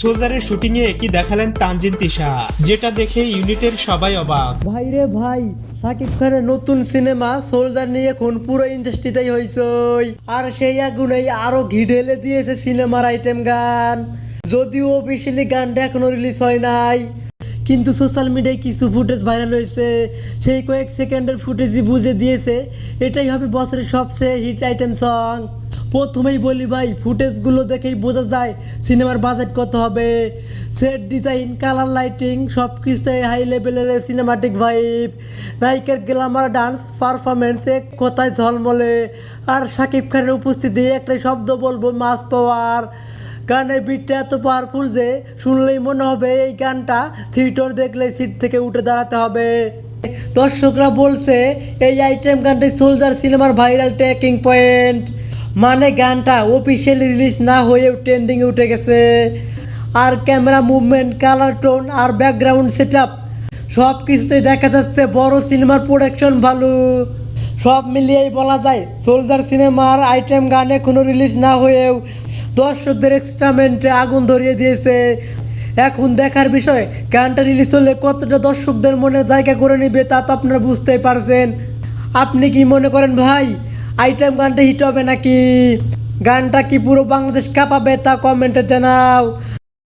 সোলজারের shooting এ কি দেখালেন তানজিন তিশা? যেটা দেখে ইউনিটের সবাই অবাক। ভাই রে ভাই, সাকিব খানের নতুন সিনেমা সোলজার নিয়ে এখন পুরো ইন্ডাস্ট্রিতেই হয়েছে আর সেই আগুনেই আরও ঘি ঢেলে দিয়েছে সিনেমার আইটেম গান। যদিও অফিসিয়ালি গানটা এখনও রিলিজ হয় নাই। কিন্তু সোশ্যাল মিডিয়ায় কিছু ফুটেজ ভাইরাল হয়েছে। সেই কয়েক সেকেন্ডের ফুটেজই বুঝে দিয়েছে, এটাই হবে বছরের সবচেয়ে হিট আইটেম সং প্রথমেই বলি ভাই, ফুটেজগুলো দেখেই বোঝা যায় সিনেমার বাজেট কত হবে। সেট ডিজাইন কালার লাইটিং সব কিছুতেই হাই লেভেলের সিনেমাটিক ভাইব নায়িকার গ্ল্যামার ডান্স পারফরমেন্স এক কথায় ঝলমলে। আর শাকিব খানের উপস্থিতি, একটাই শব্দ বলব মাস পাওয়ার গানের বিটটা এত পাওয়ারফুল যে শুনলেই মনে হবে এই গানটা থিয়েটার দেখলে সিট থেকে উঠে দাঁড়াতে হবে। দর্শকরা বলছে, এই আইটেম গানটি সোলজার সিনেমার ভাইরাল টেকিং পয়েন্ট মানে গানটা অফিসিয়ালি রিলিজ না হয়েও ট্রেন্ডিংয়ে উঠে গেছে। আর ক্যামেরা মুভমেন্ট কালার টোন আর ব্যাকগ্রাউন্ড সেট আপ সব কিছুতেই দেখা যাচ্ছে বড় সিনেমার প্রোডাকশন ভালো সব মিলিয়েই বলা যায় সোলজার সিনেমার আইটেম গানে কোনো রিলিজ না হয়েও দর্শকদের এক্সট্রামেন্টে আগুন ধরিয়ে দিয়েছে। এখন দেখার বিষয়, গানটা রিলিজ হলে কতটা দর্শকদের মনে জায়গা করে নিবে তা তো আপনারা বুঝতেই পারছেন। আপনি কি মনে করেন ভাই আইটেম গানটা হিট হবে নাকি? গানটা কি পুরো বাংলাদেশ কাপাবে তা কমেন্টে জানাও।